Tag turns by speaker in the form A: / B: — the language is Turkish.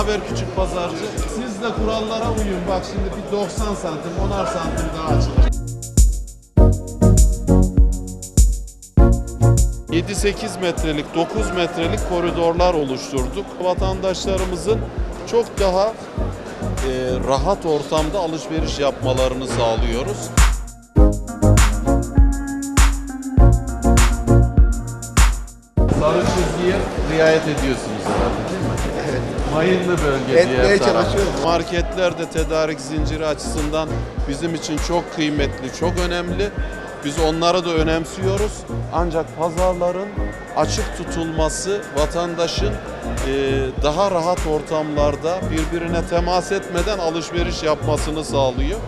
A: haber küçük pazarcı. Siz de kurallara uyun. Bak şimdi bir 90 santim, 10'ar santim daha açılır. 7-8 metrelik, 9 metrelik koridorlar oluşturduk. Vatandaşlarımızın çok daha e, rahat ortamda alışveriş yapmalarını sağlıyoruz. Sarı çizgiye riayet ediyorsunuz herhalde. Mayınlı bölge
B: Etmeye
A: taraf.
B: çalışıyoruz.
A: Marketlerde tedarik zinciri açısından bizim için çok kıymetli, çok önemli. Biz onları da önemsiyoruz. Ancak pazarların açık tutulması vatandaşın e, daha rahat ortamlarda birbirine temas etmeden alışveriş yapmasını sağlıyor.